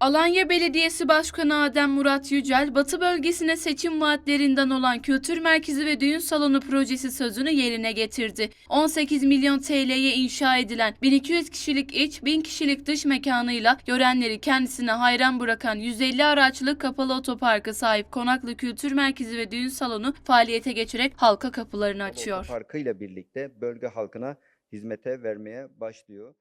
Alanya Belediyesi Başkanı Adem Murat Yücel, Batı bölgesine seçim vaatlerinden olan Kültür Merkezi ve Düğün Salonu projesi sözünü yerine getirdi. 18 milyon TL'ye inşa edilen 1200 kişilik iç, 1000 kişilik dış mekanıyla görenleri kendisine hayran bırakan 150 araçlı kapalı otoparka sahip Konaklı Kültür Merkezi ve Düğün Salonu faaliyete geçerek halka kapılarını açıyor. Parkıyla birlikte bölge halkına hizmete vermeye başlıyor.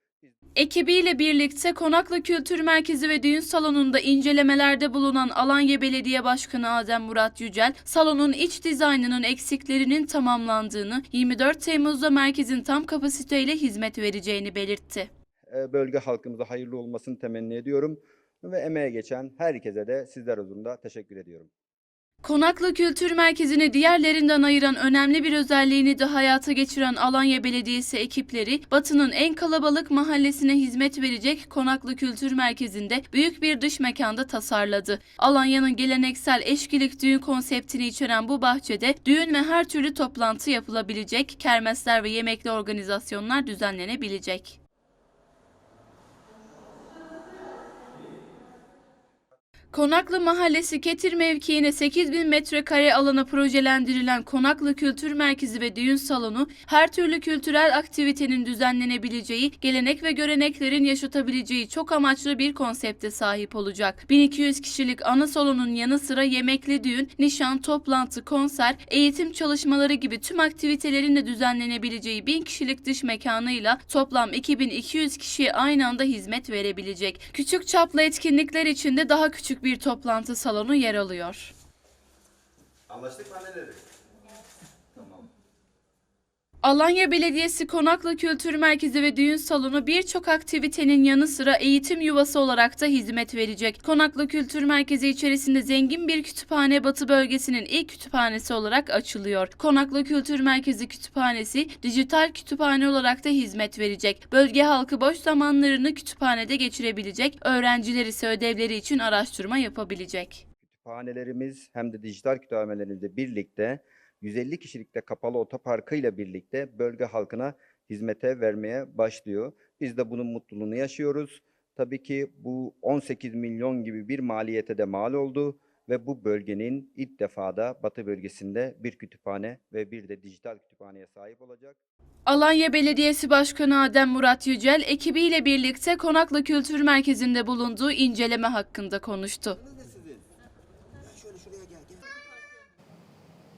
Ekibiyle birlikte Konaklı Kültür Merkezi ve Düğün Salonu'nda incelemelerde bulunan Alanya Belediye Başkanı Adem Murat Yücel, salonun iç dizaynının eksiklerinin tamamlandığını, 24 Temmuz'da merkezin tam kapasiteyle hizmet vereceğini belirtti. Ee, Bölge halkımıza hayırlı olmasını temenni ediyorum ve emeğe geçen herkese de sizler huzurunda teşekkür ediyorum. Konaklı Kültür Merkezi'ni diğerlerinden ayıran önemli bir özelliğini de hayata geçiren Alanya Belediyesi ekipleri, Batı'nın en kalabalık mahallesine hizmet verecek Konaklı Kültür Merkezi'nde büyük bir dış mekanda tasarladı. Alanya'nın geleneksel eşkilik düğün konseptini içeren bu bahçede düğün ve her türlü toplantı yapılabilecek, kermesler ve yemekli organizasyonlar düzenlenebilecek. Konaklı Mahallesi Ketir mevkiine 8000 metrekare alana projelendirilen Konaklı Kültür Merkezi ve Düğün Salonu, her türlü kültürel aktivitenin düzenlenebileceği, gelenek ve göreneklerin yaşatabileceği çok amaçlı bir konsepte sahip olacak. 1200 kişilik ana salonun yanı sıra yemekli düğün, nişan, toplantı, konser, eğitim çalışmaları gibi tüm aktivitelerin de düzenlenebileceği 1000 kişilik dış mekanıyla toplam 2200 kişiye aynı anda hizmet verebilecek. Küçük çaplı etkinlikler için de daha küçük bir toplantı salonu yer alıyor. Anlaştık mı anneleri? Alanya Belediyesi Konaklı Kültür Merkezi ve Düğün Salonu birçok aktivitenin yanı sıra eğitim yuvası olarak da hizmet verecek. Konaklı Kültür Merkezi içerisinde zengin bir kütüphane Batı bölgesinin ilk kütüphanesi olarak açılıyor. Konaklı Kültür Merkezi Kütüphanesi dijital kütüphane olarak da hizmet verecek. Bölge halkı boş zamanlarını kütüphanede geçirebilecek, öğrenciler ise ödevleri için araştırma yapabilecek. Kütüphanelerimiz hem de dijital kütüphanelerimizle birlikte 150 kişilikte kapalı otoparkıyla birlikte bölge halkına hizmete vermeye başlıyor. Biz de bunun mutluluğunu yaşıyoruz. Tabii ki bu 18 milyon gibi bir maliyete de mal oldu ve bu bölgenin ilk defa da Batı bölgesinde bir kütüphane ve bir de dijital kütüphaneye sahip olacak. Alanya Belediyesi Başkanı Adem Murat Yücel ekibiyle birlikte Konaklı Kültür Merkezi'nde bulunduğu inceleme hakkında konuştu.